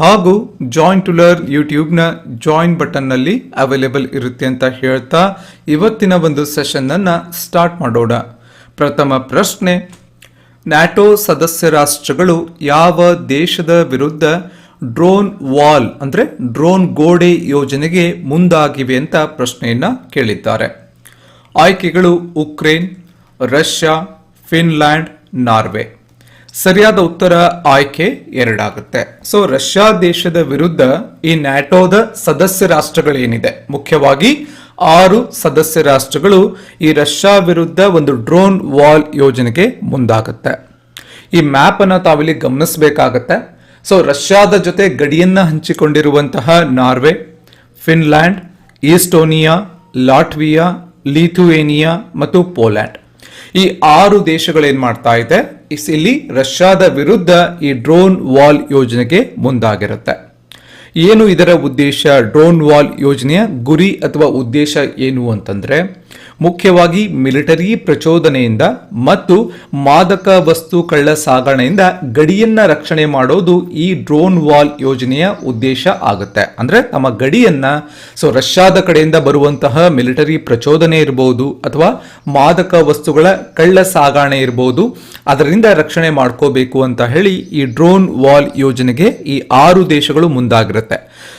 ಹಾಗೂ join to learn ಯೂಟ್ಯೂಬ್ನ join ಬಟನ್ನಲ್ಲಿ ಅವೈಲೇಬಲ್ ಇರುತ್ತೆ ಅಂತ ಹೇಳ್ತಾ ಇವತ್ತಿನ ಒಂದು ಸೆಷನ್ನನ್ನು ಸ್ಟಾರ್ಟ್ ಮಾಡೋಣ. ಪ್ರಥಮ ಪ್ರಶ್ನೆ ನ್ಯಾಟೋ ಸದಸ್ಯ ರಾಷ್ಟ್ರಗಳು ಯಾವ ದೇಶದ ವಿರುದ್ಧ ಡ್ರೋನ್ ವಾಲ್ ಅಂದರೆ ಡ್ರೋನ್ ಗೋಡೆ ಯೋಜನೆಗೆ ಮುಂದಾಗಿವೆ ಅಂತ ಪ್ರಶ್ನೆಯನ್ನು ಕೇಳಿದ್ದಾರೆ. ಆಯ್ಕೆಗಳು ಉಕ್ರೇನ್, ರಷ್ಯಾ, ಫಿನ್ಲ್ಯಾಂಡ್, ನಾರ್ವೆ. ಸರಿಯಾದ ಉತ್ತರ ಆಯ್ಕೆ ಎರಡಾಗುತ್ತೆ. ಸೊ ರಷ್ಯಾ ದೇಶದ ವಿರುದ್ಧ ಈ ನ್ಯಾಟೋದ ಸದಸ್ಯ ರಾಷ್ಟ್ರಗಳೇನಿದೆ? ಮುಖ್ಯವಾಗಿ ಆರು ಸದಸ್ಯ ರಾಷ್ಟ್ರಗಳು ಈ ರಷ್ಯಾ ವಿರುದ್ಧ ಒಂದು ಡ್ರೋನ್ ವಾಲ್ ಯೋಜನೆಗೆ ಮುಂದಾಗುತ್ತೆ. ಈ ಮ್ಯಾಪ್ ಅನ್ನ ತಾವಿಲ್ಲಿ ಗಮನಿಸಬೇಕಾಗತ್ತೆ. ಸೊ ರಷ್ಯಾದ ಜೊತೆ ಗಡಿಯನ್ನ ಹಂಚಿಕೊಂಡಿರುವಂತಹ Norway, Finland, Estonia, Latvia, Lithuania ಮತ್ತು ಪೋಲ್ಯಾಂಡ್. ಈ ಆರು ದೇಶಗಳೇನ್ ಮಾಡ್ತಾ ಇದೆ? ಇಲ್ಲಿ ರಷ್ಯಾದ ವಿರುದ್ಧ ಈ ಡ್ರೋನ್ ವಾಲ್ ಯೋಜನೆಗೆ ಮುಂದಾಗಿರುತ್ತೆ. ಏನು ಇದರ ಉದ್ದೇಶ? ಡ್ರೋನ್ ವಾಲ್ ಯೋಜನೆಯ ಗುರಿ ಅಥವಾ ಉದ್ದೇಶ ಏನು ಅಂತಂದ್ರೆ ಮುಖ್ಯವಾಗಿ ಮಿಲಿಟರಿ ಪ್ರಚೋದನೆಯಿಂದ ಮತ್ತು ಮಾದಕ ವಸ್ತು ಕಳ್ಳ ಸಾಗಣೆಯಿಂದ ಗಡಿಯನ್ನ ರಕ್ಷಣೆ ಮಾಡೋದು ಈ ಡ್ರೋನ್ ವಾಲ್ ಯೋಜನೆಯ ಉದ್ದೇಶ ಆಗುತ್ತೆ. ಅಂದ್ರೆ ತಮ್ಮ ಗಡಿಯನ್ನ ಸೊ ರಷ್ಯಾದ ಕಡೆಯಿಂದ ಬರುವಂತಹ ಮಿಲಿಟರಿ ಪ್ರಚೋದನೆ ಇರಬಹುದು ಅಥವಾ ಮಾದಕ ವಸ್ತುಗಳ ಕಳ್ಳ ಸಾಗಣೆ ಇರಬಹುದು ಅದರಿಂದ ರಕ್ಷಣೆ ಮಾಡ್ಕೋಬೇಕು ಅಂತ ಹೇಳಿ ಈ ಡ್ರೋನ್ ವಾಲ್ ಯೋಜನೆಗೆ ಈ ಆರು ದೇಶಗಳು ಮುಂದಾಗಿರುತ್ತೆ.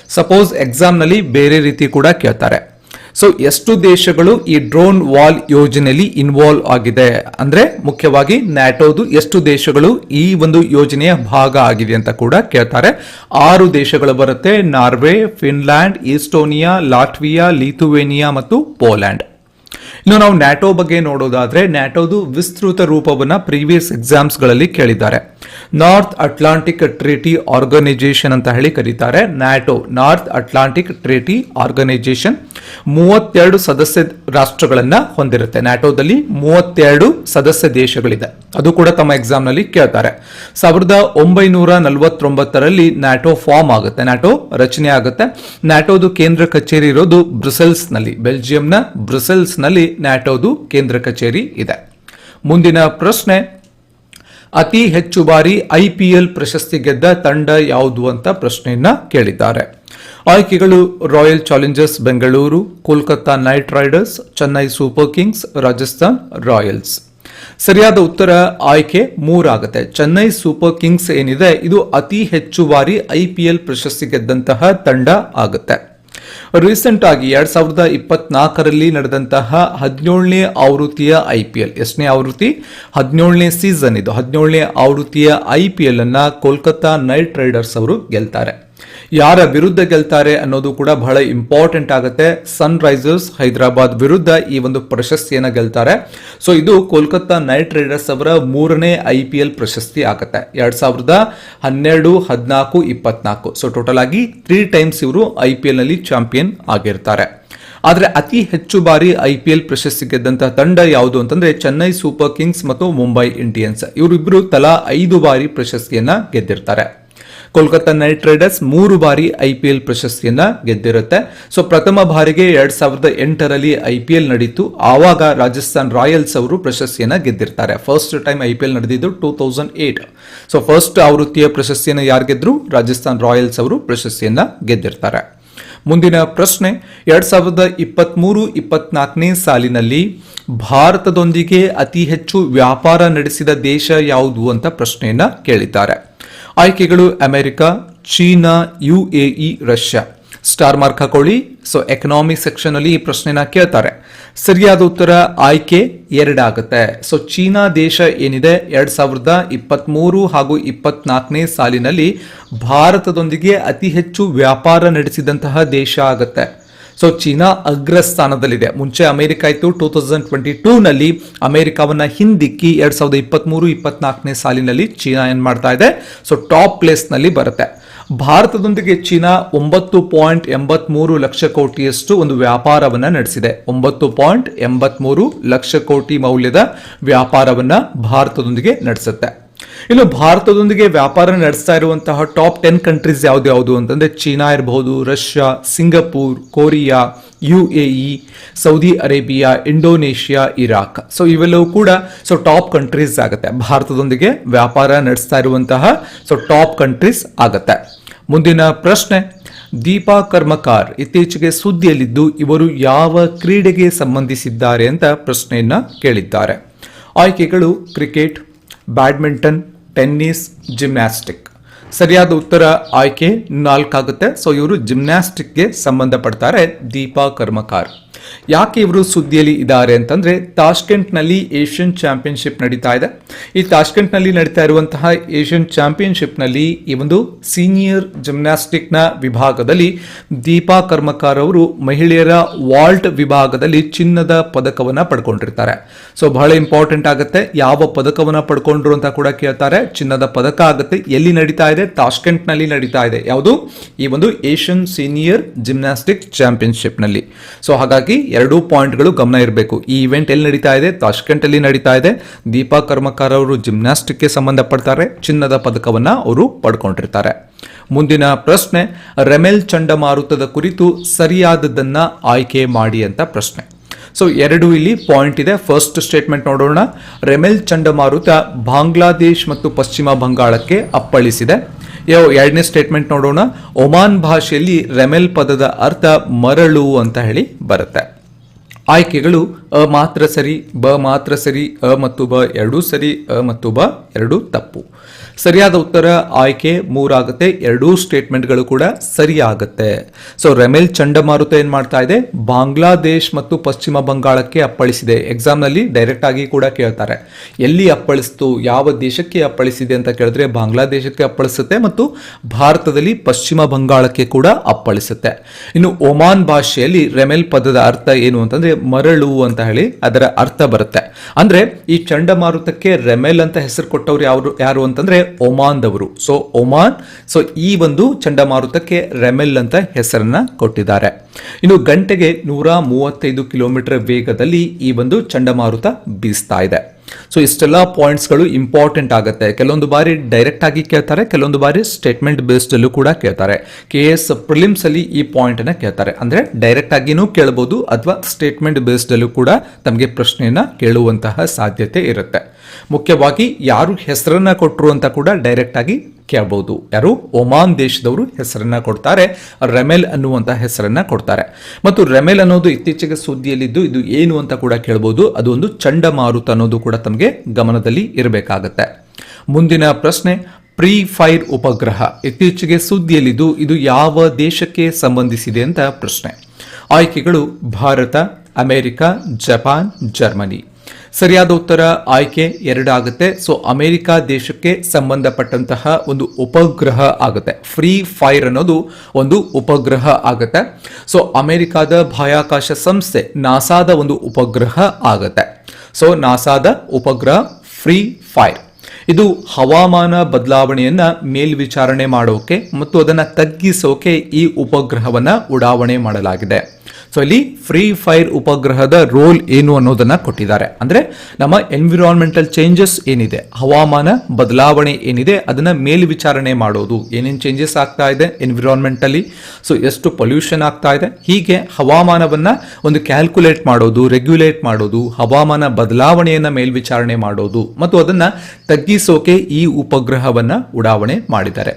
ಸಪೋಸ್ ಎಕ್ಸಾಮ್ನಲ್ಲಿ ಬೇರೆ ರೀತಿ ಕೂಡ ಕೇಳ್ತಾರೆ. ಸೊ ಎಷ್ಟು ದೇಶಗಳು ಈ ಡ್ರೋನ್ ವಾಲ್ ಯೋಜನೆಯಲ್ಲಿ ಇನ್ವಾಲ್ವ್ ಆಗಿದೆ. ಅಂದ್ರೆ ಮುಖ್ಯವಾಗಿ ನ್ಯಾಟೋದು ಎಷ್ಟು ದೇಶಗಳು ಈ ಒಂದು ಯೋಜನೆಯ ಭಾಗ ಆಗಿದೆ ಅಂತ ಕೂಡ ಕೇಳ್ತಾರೆ. ಆರು ದೇಶಗಳು ಬರುತ್ತೆ. Norway, Finland, Estonia, Latvia, Lithuania ಮತ್ತು ಪೋಲ್ಯಾಂಡ್. ಇನ್ನು ನಾವು ನ್ಯಾಟೋ ಬಗ್ಗೆ ನೋಡೋದಾದ್ರೆ ನ್ಯಾಟೋದು ವಿಸ್ತೃತ ರೂಪವನ್ನ ಪ್ರೀವಿಯಸ್ ಎಕ್ಸಾಮ್ಸ್ಗಳಲ್ಲಿ ಕೇಳಿದ್ದಾರೆ. ನಾರ್ತ್ ಅಟ್ಲಾಂಟಿಕ್ ಟ್ರೇಟಿ ಆರ್ಗನೈಜೇಷನ್ ಅಂತ ಹೇಳಿ ಕರೀತಾರೆ. NATO North Atlantic Treaty Organisation ಮೂವತ್ತೆರಡು ಸದಸ್ಯ ರಾಷ್ಟ್ರಗಳನ್ನ ಹೊಂದಿರುತ್ತೆ. ನ್ಯಾಟೋದಲ್ಲಿ ಮೂವತ್ತೆರಡು ಸದಸ್ಯ ದೇಶಗಳಿದೆ. ಅದು ಕೂಡ ತಮ್ಮ ಎಕ್ಸಾಮ್ನಲ್ಲಿ ಕೇಳ್ತಾರೆ. ಸಾವಿರದ ಒಂಬೈನೂರ ನಲವತ್ತೊಂಬತ್ತರಲ್ಲಿ ನ್ಯಾಟೋ ಫಾರ್ಮ್ ಆಗುತ್ತೆ. ನ್ಯಾಟೋ ರಚನೆ ಆಗುತ್ತೆ. ನ್ಯಾಟೋದು ಕೇಂದ್ರ ಕಚೇರಿ ಇರೋದು ಬ್ರುಸೆಲ್ಸ್ನಲ್ಲಿ ಬೆಲ್ಜಿಯಂನ ಬ್ರುಸೆಲ್ಸ್ನಲ್ಲಿ ನ್ಯಾಟೋದು ಕೇಂದ್ರ ಕಚೇರಿ ಇದೆ. ಮುಂದಿನ ಪ್ರಶ್ನೆ ಅತಿ ಹೆಚ್ಚು ಬಾರಿ ಐಪಿಎಲ್ ಪ್ರಶಸ್ತಿ ಗೆದ್ದ ತಂಡ ಯಾವುದು ಅಂತ ಪ್ರಶ್ನೆಯನ್ನ ಕೇಳಿದ್ದಾರೆ. ಆಯ್ಕೆಗಳು Royal Challengers, Bengaluru, Kolkata Knight Riders, Chennai Super Kings, Rajasthan Royals. ಸರಿಯಾದ ಉತ್ತರ ಆಯ್ಕೆ ಮೂರಾಗುತ್ತೆ. ಚೆನ್ನೈ ಸೂಪರ್ ಕಿಂಗ್ಸ್ ಏನಿದೆ, ಇದು ಅತಿ ಹೆಚ್ಚು ಬಾರಿ ಐಪಿಎಲ್ ಪ್ರಶಸ್ತಿ ಗೆದ್ದಂತಹ ತಂಡ ಆಗುತ್ತೆ. ರೀಸೆಂಟ್ ಆಗಿ ಎರಡ್ ಸಾವಿರದ ಇಪ್ಪತ್ನಾಲ್ಕರಲ್ಲಿ ನಡೆದಂತಹ ಹದಿನೇಳನೇ ಆವೃತ್ತಿಯ ಐ ಪಿ ಎಲ್ ಎಷ್ಟನೇ ಆವೃತ್ತಿ? ಹದಿನೇಳನೇ ಸೀಸನ್ ಇದು. ಹದಿನೇಳನೇ ಆವೃತ್ತಿಯ ಐ ಪಿ ಎಲ್ ಅನ್ನ ಕೋಲ್ಕತ್ತಾ ನೈಟ್ ರೈಡರ್ಸ್ ಅವರು ಗೆಲ್ತಾರೆ. ಯಾರ ವಿರುದ್ಧ ಗೆಲ್ತಾರೆ ಅನ್ನೋದು ಕೂಡ ಬಹಳ ಇಂಪಾರ್ಟೆಂಟ್ ಆಗುತ್ತೆ. ಸನ್ ರೈಸರ್ಸ್ ಹೈದರಾಬಾದ್ ವಿರುದ್ಧ ಈ ಒಂದು ಪ್ರಶಸ್ತಿಯನ್ನು ಗೆಲ್ತಾರೆ. ಸೊ ಇದು ಕೋಲ್ಕತ್ತಾ ನೈಟ್ ರೈಡರ್ಸ್ ಅವರ ಮೂರನೇ ಐ ಪಿ ಎಲ್ ಪ್ರಶಸ್ತಿ ಆಗುತ್ತೆ. ಎರಡ್ ಸಾವಿರದ ಹನ್ನೆರಡು, ಹದಿನಾಲ್ಕು, ಇಪ್ಪತ್ನಾಲ್ಕು. ಸೊ ಟೋಟಲ್ ಆಗಿ ತ್ರೀ ಟೈಮ್ಸ್ ಇವರು ಐ ಪಿ ಎಲ್ನಲ್ಲಿ ಚಾಂಪಿಯನ್ ಆಗಿರ್ತಾರೆ. ಆದರೆ ಅತಿ ಹೆಚ್ಚು ಬಾರಿ ಐ ಪಿ ಎಲ್ ಪ್ರಶಸ್ತಿ ಗೆದ್ದಂತಹ ತಂಡ ಯಾವುದು ಅಂತಂದ್ರೆ ಚೆನ್ನೈ ಸೂಪರ್ ಕಿಂಗ್ಸ್ ಮತ್ತು ಮುಂಬೈ ಇಂಡಿಯನ್ಸ್. ಇವರಿಬ್ಬರು ತಲಾ ಐದು ಬಾರಿ ಪ್ರಶಸ್ತಿಯನ್ನ ಗೆದ್ದಿರ್ತಾರೆ. ಕೋಲ್ಕತ್ತಾ ನೈಟ್ ರೈಡರ್ಸ್ ಮೂರು ಬಾರಿ ಐ ಪಿ ಪ್ರಶಸ್ತಿಯನ್ನ ಗೆದ್ದಿರುತ್ತೆ. ಸೊ ಪ್ರಥಮ ಬಾರಿಗೆ ಎರಡ್ ಸಾವಿರದ ಎಂಟರಲ್ಲಿ ಐ ನಡೀತು. ಆವಾಗ ರಾಜಸ್ಥಾನ್ ರಾಯಲ್ಸ್ ಅವರು ಪ್ರಶಸ್ತಿಯನ್ನ ಗೆದ್ದಿರ್ತಾರೆ. First time I P L ನಡೆದಿದ್ದು two thousand eight so first ಆವೃತ್ತಿಯ ಪ್ರಶಸ್ತಿಯನ್ನು ಯಾರು ಗೆದ್ರು? ರಾಜಸ್ಥಾನ್ ರಾಯಲ್ಸ್ ಅವರು ಪ್ರಶಸ್ತಿಯನ್ನ ಗೆದ್ದಿರ್ತಾರೆ. ಮುಂದಿನ ಪ್ರಶ್ನೆ, ಎರಡ್ ಸಾವಿರದ ಇಪ್ಪತ್ಮೂರು, ಇಪ್ಪತ್ನಾಲ್ಕನೇ ಸಾಲಿನಲ್ಲಿ ಭಾರತದೊಂದಿಗೆ ಅತಿ ಹೆಚ್ಚು ವ್ಯಾಪಾರ ನಡೆಸಿದ ದೇಶ ಯಾವುದು ಅಂತ ಪ್ರಶ್ನೆಯನ್ನ ಕೇಳಿದ್ದಾರೆ. ಆಯ್ಕೆಗಳು America, China UAE Russia. Star mark ಹಾಕೊಳ್ಳಿ. ಸೊ ಎಕನಾಮಿ ಸೆಕ್ಷನ್ ಅಲ್ಲಿ ಈ ಪ್ರಶ್ನೆನ ಕೇಳ್ತಾರೆ. ಸರಿಯಾದ ಉತ್ತರ ಆಯ್ಕೆ ಎರಡಾಗುತ್ತೆ. ಸೊ ಚೀನಾ ದೇಶ ಏನಿದೆ? ಎರಡ್ ಸಾವಿರದ ಇಪ್ಪತ್ಮೂರು ಹಾಗೂ ಇಪ್ಪತ್ನಾಲ್ಕನೇ ಸಾಲಿನಲ್ಲಿ ಭಾರತದೊಂದಿಗೆ ಅತಿ ಹೆಚ್ಚು ವ್ಯಾಪಾರ ನಡೆಸಿದಂತಹ ದೇಶ ಆಗುತ್ತೆ. ಸೊ ಚೀನಾ ಅಗ್ರಸ್ಥಾನದಲ್ಲಿದೆ. ಮುಂಚೆ ಅಮೆರಿಕ ಇತ್ತು ಟೂ ತೌಸಂಡ್ ಟ್ವೆಂಟಿ ಟೂ ನಲ್ಲಿ ಅಮೆರಿಕವನ್ನ ಹಿಂದಿಕ್ಕಿ ಎರಡ್ ಸಾವಿರದ ಇಪ್ಪತ್ಮೂರು, ಇಪ್ಪತ್ನಾಲ್ಕನೇ ಸಾಲಿನಲ್ಲಿ ಚೀನಾ ಏನ್ ಮಾಡ್ತಾ ಇದೆ? ಸೊ ಟಾಪ್ ಪ್ಲೇಸ್ನಲ್ಲಿ ಬರುತ್ತೆ. ಭಾರತದೊಂದಿಗೆ ಚೀನಾ ಒಂಬತ್ತು ಪಾಯಿಂಟ್ ಎಂಬತ್ಮೂರು ಲಕ್ಷ ಕೋಟಿಯಷ್ಟು ಒಂದು ವ್ಯಾಪಾರವನ್ನ ನಡೆಸಿದೆ. ಒಂಬತ್ತು ಪಾಯಿಂಟ್ ಎಂಬತ್ಮೂರು ಲಕ್ಷ ಕೋಟಿ ಮೌಲ್ಯದ ವ್ಯಾಪಾರವನ್ನ ಭಾರತದೊಂದಿಗೆ ನಡೆಸುತ್ತೆ. ಇನ್ನು ಭಾರತದೊಂದಿಗೆ ವ್ಯಾಪಾರ ನಡೆಸ್ತಾ ಇರುವಂತಹ ಟಾಪ್ ಟೆನ್ ಕಂಟ್ರೀಸ್ ಯಾವ್ದು ಯಾವುದು ಅಂತಂದ್ರೆ ಚೀನಾ ಇರಬಹುದು, Russia, Singapore, Korea, U A E, Saudi Arabia, Indonesia, Iraq. So ಇವೆಲ್ಲವೂ ಕೂಡ ಸೊ ಟಾಪ್ ಕಂಟ್ರೀಸ್ ಆಗುತ್ತೆ. ಭಾರತದೊಂದಿಗೆ ವ್ಯಾಪಾರ ನಡೆಸ್ತಾ ಇರುವಂತಹ ಸೊ ಟಾಪ್ ಕಂಟ್ರೀಸ್ ಆಗುತ್ತೆ. ಮುಂದಿನ ಪ್ರಶ್ನೆ, ದೀಪಾ ಕರ್ಮಕಾರ್ ಇತ್ತೀಚೆಗೆ ಸುದ್ದಿಯಲ್ಲಿದ್ದು ಇವರು ಯಾವ ಕ್ರೀಡೆಗೆ ಸಂಬಂಧಿಸಿದ್ದಾರೆ ಅಂತ ಪ್ರಶ್ನೆಯನ್ನ ಕೇಳಿದ್ದಾರೆ. ಆಯ್ಕೆಗಳು, ಕ್ರಿಕೆಟ್ badminton, tennis, gymnastics. ಸರಿಯಾದ ಉತ್ತರ ಆಯ್ಕೆ ನಾಲ್ಕಾಗುತ್ತೆ. ಸೊ ಇವರು ಜಿಮ್ನಾಸ್ಟಿಕ್ಗೆ ಸಂಬಂಧಪಡ್ತಾರೆ ದೀಪಾ ಕರ್ಮಕಾರ್. ಯಾಕೆ ಇವರು ಸುದ್ದಿಯಲ್ಲಿ ಇದ್ದಾರೆ ಅಂತಂದ್ರೆ, ತಾಷ್ಕೆಂಟ್ನಲ್ಲಿ ಏಷ್ಯನ್ ಚಾಂಪಿಯನ್ಶಿಪ್ ನಡೀತಾ ಇದೆ. ಈ ತಾಷ್ಕೆಂಟ್ನಲ್ಲಿ ನಡೀತಾ ಇರುವಂತಹ ಏಷ್ಯನ್ ಚಾಂಪಿಯನ್ಶಿಪ್ನಲ್ಲಿ ಈ ಒಂದು ಸೀನಿಯರ್ ಜಿಮ್ನಾಸ್ಟಿಕ್ನ ವಿಭಾಗದಲ್ಲಿ ದೀಪಾ ಕರ್ಮಕಾರ್ ಅವರು ಮಹಿಳೆಯರ ವಾಲ್ಟ್ ವಿಭಾಗದಲ್ಲಿ ಚಿನ್ನದ ಪದಕವನ್ನ ಪಡ್ಕೊಂಡಿರ್ತಾರೆ. ಸೊ ಬಹಳ ಇಂಪಾರ್ಟೆಂಟ್ ಆಗುತ್ತೆ. ಯಾವ ಪದಕವನ್ನ ಪಡ್ಕೊಂಡ್ರು ಅಂತ ಕೂಡ ಕೇಳ್ತಾರೆ. ಚಿನ್ನದ ಪದಕ ಆಗುತ್ತೆ. ಎಲ್ಲಿ ನಡೀತಾ ಇದೆ ತಾಷ್ಕೆಂಟ್ನಲ್ಲಿ ನಡೀತಾ ಇದೆ. ಯಾವುದು? ಈ ಒಂದು ಏಷ್ಯನ್ ಸೀನಿಯರ್ ಜಿಮ್ನಾಸ್ಟಿಕ್ ಚಾಂಪಿಯನ್ಶಿಪ್ನಲ್ಲಿ ಸೊ, ಹಾಗಾಗಿ ಎರಡೂ ಪಾಯಿಂಟ್ಗಳು ಗಮನ ಇರಬೇಕು. ಈ ಇವೆಂಟ್ ಎಲ್ಲಿ ನಡೀತಾ ಇದೆ? ತಾಷ್ಕೆಂಟ್ ಅಲ್ಲಿ ನಡೀತಾ ಇದೆ. ದೀಪಾ ಕರ್ಮಕಾರ ಅವರು ಜಿಮ್ನಾಸ್ಟಿಕ್ಗೆ ಸಂಬಂಧಪಡ್ತಾರೆ. ಚಿನ್ನದ ಪದಕವನ್ನ ಅವರು ಪಡ್ಕೊಂಡಿರ್ತಾರೆ. ಮುಂದಿನ ಪ್ರಶ್ನೆ, ರೆಮೆಲ್ ಚಂಡಮಾರುತದ ಕುರಿತು ಸರಿಯಾದದನ್ನ ಆಯ್ಕೆ ಮಾಡಿ ಅಂತ ಪ್ರಶ್ನೆ. ಸೊ ಎರಡು ಇಲ್ಲಿ ಪಾಯಿಂಟ್ ಇದೆ. ಫಸ್ಟ್ ಸ್ಟೇಟ್ಮೆಂಟ್ ನೋಡೋಣ. ರೆಮೆಲ್ ಚಂಡಮಾರುತ ಬಾಂಗ್ಲಾದೇಶ್ ಮತ್ತು ಪಶ್ಚಿಮ ಬಂಗಾಳಕ್ಕೆ ಅಪ್ಪಳಿಸಿದೆ. ಎರಡನೇ ಸ್ಟೇಟ್ಮೆಂಟ್ ನೋಡೋಣ. ಒಮಾನ್ ಭಾಷೆಯಲ್ಲಿ ರೆಮೆಲ್ ಪದದ ಅರ್ಥ ಮರಳು ಅಂತ ಹೇಳಿ ಬರುತ್ತೆ. ಆಯ್ಕೆಗಳು ಅ ಮಾತ್ರ ಸರಿ, ಬ ಮಾತ್ರ ಸರಿ, ಅ ಮತ್ತು ಬ ಎರಡೂ ಸರಿ, ಅ ಮತ್ತು ಬ ಎರಡೂ ತಪ್ಪು. ಸರಿಯಾದ ಉತ್ತರ ಆಯ್ಕೆ ಮೂರಾಗುತ್ತೆ, ಎರಡೂ ಸ್ಟೇಟ್ಮೆಂಟ್ಗಳು ಕೂಡ ಸರಿಯಾಗುತ್ತೆ. ಸೊ ರೆಮೆಲ್ ಚಂಡಮಾರುತ ಏನು ಮಾಡ್ತಾ ಇದೆ? ಬಾಂಗ್ಲಾದೇಶ್ ಮತ್ತು ಪಶ್ಚಿಮ ಬಂಗಾಳಕ್ಕೆ ಅಪ್ಪಳಿಸಿದೆ. ಎಕ್ಸಾಮ್ನಲ್ಲಿ ಡೈರೆಕ್ಟ್ ಆಗಿ ಕೂಡ ಕೇಳ್ತಾರೆ. ಎಲ್ಲಿ ಅಪ್ಪಳಿಸ್ತು, ಯಾವ ದೇಶಕ್ಕೆ ಅಪ್ಪಳಿಸಿದೆ ಅಂತ ಕೇಳಿದ್ರೆ ಬಾಂಗ್ಲಾದೇಶಕ್ಕೆ ಅಪ್ಪಳಿಸುತ್ತೆ ಮತ್ತು ಭಾರತದಲ್ಲಿ ಪಶ್ಚಿಮ ಬಂಗಾಳಕ್ಕೆ ಕೂಡ ಅಪ್ಪಳಿಸುತ್ತೆ. ಇನ್ನು ಒಮಾನ್ ಭಾಷೆಯಲ್ಲಿ ರೆಮೆಲ್ ಪದದ ಅರ್ಥ ಏನು ಅಂತಂದ್ರೆ ಮರಳು ಅಂತ ಹೇಳಿ ಅದರ ಅರ್ಥ ಬರುತ್ತೆ. ಅಂದ್ರೆ ಈ ಚಂಡಮಾರುತಕ್ಕೆ ರೆಮೆಲ್ ಅಂತ ಹೆಸರು ಕೊಟ್ಟವ್ರು ಯಾರು ಯಾರು ಅಂತಂದ್ರೆ ಒಮಾನ್ದವರು ಸೊ ಒಮಾನ್ ಸೊ ಈ ಒಂದು ಚಂಡಮಾರುತಕ್ಕೆ ರೆಮೆಲ್ ಅಂತ ಹೆಸರನ್ನ ಕೊಟ್ಟಿದ್ದಾರೆ. ಇನ್ನು ಗಂಟೆಗೆ ನೂರ ಮೂವತ್ತೈದು ಕಿಲೋಮೀಟರ್ ವೇಗದಲ್ಲಿ ಈ ಒಂದು ಚಂಡಮಾರುತ ಬೀಸ್ತಾ ಇದೆ. ಸೊ ಇಷ್ಟೆಲ್ಲ ಪಾಯಿಂಟ್ಸ್ಗಳು ಇಂಪಾರ್ಟೆಂಟ್ ಆಗುತ್ತೆ. ಕೆಲವೊಂದು ಬಾರಿ ಡೈರೆಕ್ಟ್ ಆಗಿ ಕೇಳ್ತಾರೆ, ಕೆಲವೊಂದು ಬಾರಿ ಸ್ಟೇಟ್ಮೆಂಟ್ ಬೇಸ್ಡಲ್ಲೂ ಕೂಡ ಕೇಳ್ತಾರೆ. ಕೆ ಎಸ್ ಪ್ರಿಲಿಮ್ಸ್ ಅಲ್ಲಿ ಈ ಪಾಯಿಂಟ್ ಅನ್ನ ಕೇಳ್ತಾರೆ. ಅಂದ್ರೆ ಡೈರೆಕ್ಟ್ ಆಗಿನೂ ಕೇಳಬಹುದು ಅಥವಾ ಸ್ಟೇಟ್ಮೆಂಟ್ ಬೇಸ್ಡಲ್ಲೂ ಕೂಡ ತಮಗೆ ಪ್ರಶ್ನೆಯನ್ನ ಕೇಳುವಂತಹ ಸಾಧ್ಯತೆ ಇರುತ್ತೆ. ಮುಖ್ಯವಾಗಿ ಯಾರು ಹೆಸರನ್ನ ಕೊಟ್ಟರು ಅಂತ ಕೂಡ ಡೈರೆಕ್ಟ್ ಆಗಿ ಕೇಳಬಹುದು ಯಾರು? ಒಮಾನ್ ದೇಶದವರು ಹೆಸರನ್ನ ಕೊಡ್ತಾರೆ. ರೆಮೆಲ್ ಅನ್ನುವಂತ ಹೆಸರನ್ನ ಕೊಡ್ತಾರೆ. ಮತ್ತು ರೆಮೆಲ್ ಅನ್ನೋದು ಇತ್ತೀಚೆಗೆ ಸುದ್ದಿಯಲ್ಲಿದ್ದು ಇದು ಏನು ಅಂತ ಕೂಡ ಕೇಳಬಹುದು ಅದು ಒಂದು ಚಂಡಮಾರುತ ಅನ್ನೋದು ಕೂಡ ತಮಗೆ ಗಮನದಲ್ಲಿ ಇರಬೇಕಾಗತ್ತೆ. ಮುಂದಿನ ಪ್ರಶ್ನೆ ಪ್ರೀ ಫೈರ್ ಉಪಗ್ರಹ. ಇತ್ತೀಚೆಗೆ ಸುದ್ದಿಯಲ್ಲಿದ್ದು ಇದು ಯಾವ ದೇಶಕ್ಕೆ ಸಂಬಂಧಿಸಿದೆ ಅಂತ ಪ್ರಶ್ನೆ. ಆಯ್ಕೆಗಳು ಭಾರತ, ಅಮೆರಿಕ, ಜಪಾನ್, ಜರ್ಮನಿ. ಸರಿಯಾದ ಉತ್ತರ ಆಯ್ಕೆ ಎರಡಾಗುತ್ತೆ. ಸೊ ಅಮೆರಿಕ ದೇಶಕ್ಕೆ ಸಂಬಂಧಪಟ್ಟಂತಹ ಒಂದು ಉಪಗ್ರಹ ಆಗುತ್ತೆ. ಫ್ರೀ ಫೈರ್ ಅನ್ನೋದು ಒಂದು ಉಪಗ್ರಹ ಆಗುತ್ತೆ. ಸೊ ಅಮೆರಿಕಾದ ಬಾಹ್ಯಾಕಾಶ ಸಂಸ್ಥೆ ನಾಸಾದ ಒಂದು ಉಪಗ್ರಹ ಆಗುತ್ತೆ. ಸೊ ನಾಸಾದ ಉಪಗ್ರಹ ಫ್ರೀ ಫೈರ್ ಇದು ಹವಾಮಾನ ಬದಲಾವಣೆಯನ್ನ ಮೇಲ್ವಿಚಾರಣೆ ಮಾಡೋಕೆ ಮತ್ತು ಅದನ್ನ ತಗ್ಗಿಸೋಕೆ ಈ ಉಪಗ್ರಹವನ್ನ ಉಡಾವಣೆ ಮಾಡಲಾಗಿದೆ. ಸೊ ಇಲ್ಲಿ ಫ್ರೀ ಫೈರ್ ಉಪಗ್ರಹದ ರೋಲ್ ಏನು ಅನ್ನೋದನ್ನ ಕೊಟ್ಟಿದ್ದಾರೆ. ಅಂದ್ರೆ ನಮ್ಮ ಎನ್ವಿರಾನ್ಮೆಂಟಲ್ ಚೇಂಜಸ್ ಏನಿದೆ, ಹವಾಮಾನ ಬದಲಾವಣೆ ಏನಿದೆ, ಅದನ್ನ ಮೇಲ್ವಿಚಾರಣೆ ಮಾಡೋದು. ಏನೇನು ಚೇಂಜಸ್ ಆಗ್ತಾ ಇದೆ ಎನ್ವಿರಾನ್ಮೆಂಟ್ ಅಲ್ಲಿ ಸೊ ಎಷ್ಟು ಪೊಲ್ಯೂಷನ್ ಆಗ್ತಾ ಇದೆ? ಹೀಗೆ ಹವಾಮಾನವನ್ನ ಒಂದು ಕ್ಯಾಲ್ಕುಲೇಟ್ ಮಾಡೋದು ರೆಗ್ಯುಲೇಟ್ ಮಾಡೋದು, ಹವಾಮಾನ ಬದಲಾವಣೆಯನ್ನ ಮೇಲ್ವಿಚಾರಣೆ ಮಾಡೋದು, ಮತ್ತು ಅದನ್ನ ತಗ್ಗಿಸೋಕೆ ಈ ಉಪಗ್ರಹವನ್ನ ಉಡಾವಣೆ ಮಾಡಿದ್ದಾರೆ.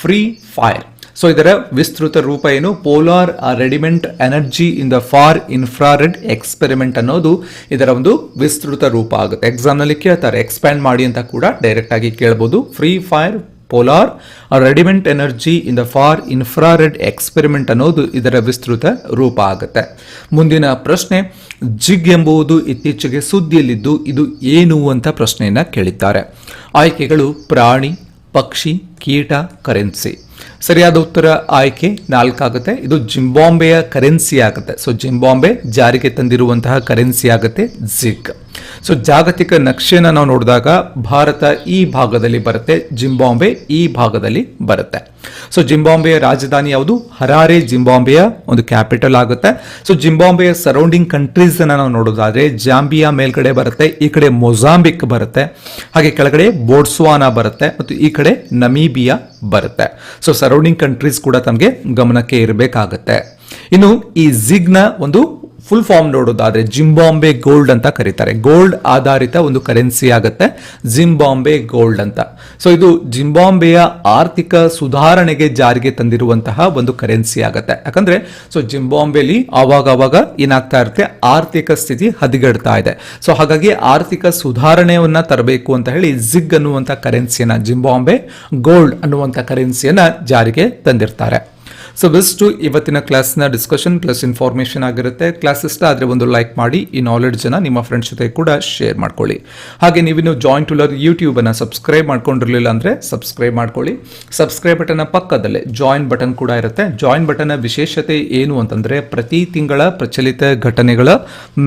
ಫ್ರೀ ಫೈರ್ ಸೊ ಇದರ ವಿಸ್ತೃತ ರೂಪ ಏನು? Polar radiant energy in the far infrared experiment ಅನ್ನೋದು ಇದರ ಒಂದು ವಿಸ್ತೃತ ರೂಪ ಆಗುತ್ತೆ. ಎಕ್ಸಾಮ್ನಲ್ಲಿ ಕೇಳ್ತಾರೆ ಎಕ್ಸ್ಪ್ಯಾಂಡ್ ಮಾಡಿ ಅಂತ ಕೂಡ ಡೈರೆಕ್ಟ್ ಆಗಿ ಕೇಳಬಹುದು free fire polar radiant energy in the far infrared experiment ಅನ್ನೋದು ಇದರ ವಿಸ್ತೃತ ರೂಪ ಆಗುತ್ತೆ. ಮುಂದಿನ ಪ್ರಶ್ನೆ, ಜಿಗ್ ಎಂಬುದು ಇತ್ತೀಚೆಗೆ ಸುದ್ದಿಯಲ್ಲಿದ್ದು ಇದು ಏನು ಅಂತ ಪ್ರಶ್ನೆಯನ್ನ ಕೇಳಿದ್ದಾರೆ. ಆಯ್ಕೆಗಳು ಪ್ರಾಣಿ, ಪಕ್ಷಿ, ಕೀಟ, ಕರೆನ್ಸಿ. ಸರಿಯಾದ ಉತ್ತರ ಆಯ್ಕೆ ನಾಲ್ಕಾಗುತ್ತೆ. ಇದು ಜಿಂಬಾಂಬೆಯ ಕರೆನ್ಸಿ ಆಗುತ್ತೆ. ಸೊ ಜಿಂಬಾಂಬೆ ಜಾರಿಗೆ ತಂದಿರುವಂತಹ ಕರೆನ್ಸಿ ಆಗುತ್ತೆ. ಜಿಗ್ ಸೊ ಜಾಗತಿಕ ನಕ್ಷೆನ ನಾವು ನೋಡಿದಾಗ ಭಾರತ ಈ ಭಾಗದಲ್ಲಿ ಬರುತ್ತೆ, ಜಿಂಬಾಂಬೆ ಈ ಭಾಗದಲ್ಲಿ ಬರುತ್ತೆ. ಸೊ ಜಿಂಬಾಂಬೆಯ ರಾಜಧಾನಿ ಯಾವುದು? ಹರಾರೆ, ಜಿಂಬಾಂಬೆಯ ಒಂದು ಕ್ಯಾಪಿಟಲ್ ಆಗುತ್ತೆ. ಸೊ ಜಿಂಬಾಂಬೆಯ ಸರೌಂಡಿಂಗ್ ಕಂಟ್ರೀಸ್ ಅನ್ನ ನಾವು ನೋಡೋದಾದ್ರೆ, ಜಾಂಬಿಯಾ ಮೇಲ್ಗಡೆ ಬರುತ್ತೆ, ಈ ಕಡೆ ಮೊಜಾಂಬಿಕ್ ಬರುತ್ತೆ, ಹಾಗೆ ಕೆಳಗಡೆ ಬೋಟ್ಸ್ವಾನಾ ಬರುತ್ತೆ, ಮತ್ತು ಈ ಕಡೆ ನಮೀಬಿಯಾ ಬರುತ್ತೆ. ಸೊ ಸರೌಂಡಿಂಗ್ ಕಂಟ್ರೀಸ್ ಕೂಡ ತಮಗೆ ಗಮನಕ್ಕೆ ಇರಬೇಕಾಗತ್ತೆ. ಇನ್ನು ಈ ಜಿಗ್ನ ಒಂದು ಫುಲ್ ಫಾರ್ಮ್ ನೋಡೋದಾದ್ರೆ ಜಿಂಬಾಂಬೆ ಗೋಲ್ಡ್ ಅಂತ ಕರೀತಾರೆ. ಗೋಲ್ಡ್ ಆಧಾರಿತ ಒಂದು ಕರೆನ್ಸಿ ಆಗುತ್ತೆ. ಜಿಂಬಾಂಬೆ ಗೋಲ್ಡ್ ಅಂತ. ಸೊ ಇದು ಜಿಂಬಾಂಬೆಯ ಆರ್ಥಿಕ ಸುಧಾರಣೆಗೆ ಜಾರಿಗೆ ತಂದಿರುವಂತಹ ಒಂದು ಕರೆನ್ಸಿ ಆಗುತ್ತೆ. ಯಾಕಂದ್ರೆ ಸೊ ಜಿಂಬಾಂಬೆಲಿ ಆವಾಗ ಅವಾಗ ಏನಾಗ್ತಾ ಇರುತ್ತೆ? ಆರ್ಥಿಕ ಸ್ಥಿತಿ ಹದಗೆಡ್ತಾ ಇದೆ. ಸೊ ಹಾಗಾಗಿ ಆರ್ಥಿಕ ಸುಧಾರಣೆಯನ್ನ ತರಬೇಕು ಅಂತ ಹೇಳಿ ಜಿಗ್ ಅನ್ನುವಂಥ ಕರೆನ್ಸಿಯನ್ನ ಜಿಂಬಾಂಬೆ ಗೋಲ್ಡ್ ಅನ್ನುವಂಥ ಕರೆನ್ಸಿಯನ್ನ ಜಾರಿಗೆ ತಂದಿರ್ತಾರೆ. ಸೊ ಬೆಸ್ಟು ಇವತ್ತಿನ ಕ್ಲಾಸ್ನ ಡಿಸ್ಕಷನ್ ಪ್ಲಸ್ ಇನ್ಫಾರ್ಮೇಷನ್ ಆಗಿರುತ್ತೆ. ಕ್ಲಾಸ್ ಇಷ್ಟ ಆದರೆ ಒಂದು ಲೈಕ್ ಮಾಡಿ, ಈ ನಾಲೆಡ್ಜನ್ನ ನಿಮ್ಮ ಫ್ರೆಂಡ್ಸ್ ಜೊತೆ ಕೂಡ ಶೇರ್ ಮಾಡ್ಕೊಳ್ಳಿ. ಹಾಗೆ ನೀವಿನ್ನು ಜಾಯಿನ್ ಟು ಲರ್ ಯೂಟ್ಯೂಬನ್ನು ಸಬ್ಸ್ಕ್ರೈಬ್ ಮಾಡ್ಕೊಂಡಿರಲಿಲ್ಲ ಅಂದರೆ ಸಬ್ಸ್ಕ್ರೈಬ್ ಮಾಡ್ಕೊಳ್ಳಿ. ಸಬ್ಸ್ಕ್ರೈಬ್ ಬಟನ್ ಪಕ್ಕದಲ್ಲೇ ಜಾಯಿನ್ ಬಟನ್ ಕೂಡ ಇರುತ್ತೆ. ಜಾಯಿನ್ ಬಟನ್ ವಿಶೇಷತೆ ಏನು ಅಂತಂದರೆ ಪ್ರತಿ ತಿಂಗಳ ಪ್ರಚಲಿತ ಘಟನೆಗಳ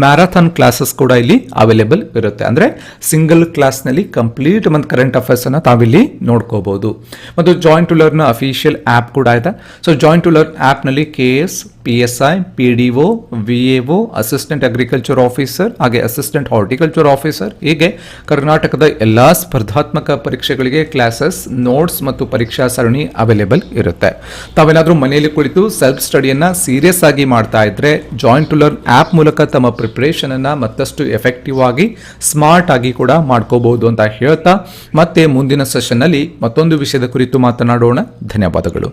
ಮ್ಯಾರಥಾನ್ ಕ್ಲಾಸಸ್ ಕೂಡ ಇಲ್ಲಿ ಅವೈಲೇಬಲ್ ಇರುತ್ತೆ. ಅಂದರೆ ಸಿಂಗಲ್ ಕ್ಲಾಸ್ನಲ್ಲಿ ಕಂಪ್ಲೀಟ್ ಒಂದು ಕರೆಂಟ್ ಅಫೇರ್ಸ್ ಅನ್ನ ತಾವಿಲ್ಲಿ ನೋಡ್ಕೋಬಹುದು ಮತ್ತು joint to learn official app ಕೂಡ ಇದೆ. ಸೊ ಜಾಯಿನ್ ಟು ಲರ್ನ್ ಆ್ಯಪ್ನಲ್ಲಿ K S P S I P D O V A O assistant agriculture officer ಹಾಗೆ ಅಸಿಸ್ಟೆಂಟ್ ಹಾರ್ಟಿಕಲ್ಚರ್ ಆಫೀಸರ್ ಹೀಗೆ ಕರ್ನಾಟಕದ ಎಲ್ಲ ಸ್ಪರ್ಧಾತ್ಮಕ ಪರೀಕ್ಷೆಗಳಿಗೆ ಕ್ಲಾಸಸ್ ನೋಟ್ಸ್ ಮತ್ತು ಪರೀಕ್ಷಾ ಸರಣಿ ಅವೈಲೇಬಲ್ ಇರುತ್ತೆ. ತಾವೇನಾದರೂ ಮನೆಯಲ್ಲಿ ಕುಳಿತು ಸೆಲ್ಫ್ ಸ್ಟಡಿಯನ್ನು ಸೀರಿಯಸ್ ಆಗಿ ಮಾಡ್ತಾ ಇದ್ರೆ ಜಾಯಿಂಟ್ ಟು ಲರ್ನ್ ಆ್ಯಪ್ ಮೂಲಕ ತಮ್ಮ ಪ್ರಿಪ್ರೇಷನನ್ನು ಮತ್ತಷ್ಟು ಎಫೆಕ್ಟಿವ್ ಆಗಿ ಸ್ಮಾರ್ಟ್ ಆಗಿ ಕೂಡ ಮಾಡ್ಕೋಬಹುದು ಅಂತ ಹೇಳ್ತಾ, ಮತ್ತೆ ಮುಂದಿನ ಸೆಷನ್ನಲ್ಲಿ ಮತ್ತೊಂದು ವಿಷಯದ ಕುರಿತು ಮಾತನಾಡೋಣ. ಧನ್ಯವಾದಗಳು.